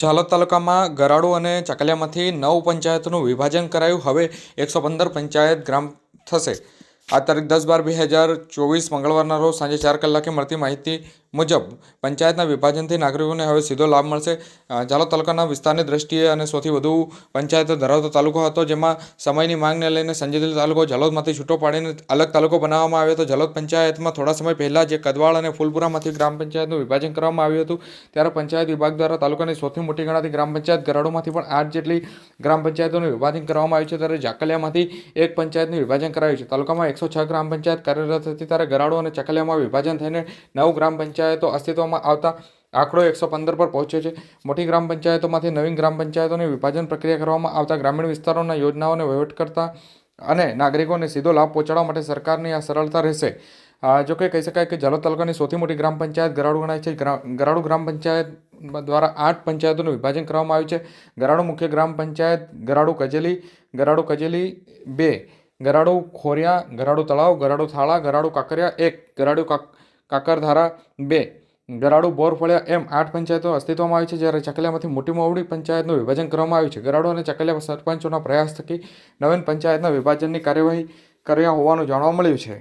ઝાલોદ તાલુકામાં ગરાડું અને ચકલિયામાંથી નવ પંચાયતનું વિભાજન કરાયું. હવે એકસો પંદર પંચાયત ગ્રામ થશે. આ તારીખ દસ બાર બે હજાર ચોવીસ મંગળવારના રોજ સાંજે ચાર કલાકે મળતી માહિતી મુજબ પંચાયતના વિભાજનથી નાગરિકોને હવે સીધો લાભ મળશે. ઝાલોદ તાલુકાના વિસ્તારની દ્રષ્ટિએ અને સૌથી વધુ પંચાયત ધરાવતો તાલુકો હતો જેમાં સમયની માંગને લઈને સંજેલી તાલુકો ઝાલોદમાંથી છૂટો પાડીને અલગ તાલુકો બનાવવામાં આવ્યો હતો. ઝાલોદ પંચાયતમાં થોડા સમય પહેલાં જે કદવાળ અને ફૂલપુરામાંથી ગ્રામ પંચાયતનું વિભાજન કરવામાં આવ્યું હતું. ત્યારે પંચાયત વિભાગ દ્વારા તાલુકાની સૌથી મોટી ગણાતી ગ્રામ પંચાયત ગરાડોમાંથી પણ આઠ જેટલી ગ્રામ પંચાયતોનું વિભાજન કરવામાં આવ્યું છે. ત્યારે ઝાકલિયામાંથી એક પંચાયતનું વિભાજન કરાયું છે. તાલુકામાં એકસો છ ગ્રામ પંચાયત કાર્યરત હતી. ત્યારે ગરાડો અને ચકલિયામાં વિભાજન થઈને નવ ગ્રામ પંચાયતો અસ્તિત્વમાં આવતા આંકડો એકસો પંદર પર પહોંચ્યો છે. મોટી ગ્રામ પંચાયતોમાંથી નવીન ગ્રામ પંચાયતોની વિભાજન પ્રક્રિયા કરવામાં આવતા ગ્રામીણ વિસ્તારોના યોજનાઓને વહીવટ કરતા અને નાગરિકોને સીધો લાભ પહોંચાડવા માટે સરકારની આ સરળતા રહેશે. જો કે કહી શકાય કે ઝાલોદ તાલુકાની સૌથી મોટી ગ્રામ પંચાયત ગરાડુ ગણાય છે. ગ્રા- ગરાડુ ગ્રામ પંચાયત દ્વારા આઠ પંચાયતોનું વિભાજન કરવામાં આવ્યું છે. ગરાડુ મુખ્ય ગ્રામ પંચાયત, ગરાડુ કજેલી ગરાડુ કજેલી બે, ગરાડુ ખોરિયા, ગરાડુ તળાવ, ગરાડુ થાળા, ગરાડુ કાકરિયા એક, ગરાડુ કાક કાકરધારા બે. ગરાડુ બોરફળિયા એમ આઠ પંચાયતો અસ્તિત્વમાં આવી છે, જ્યારે ચકલિયામાંથી મોટી મોવડી પંચાયતનું વિભાજન કરવામાં આવ્યું છે. ગરાડો અને ચકલિયા સરપંચોના પ્રયાસ થકી નવીન પંચાયતના વિભાજનની કાર્યવાહી કર્યા હોવાનું જાણવા મળ્યું છે.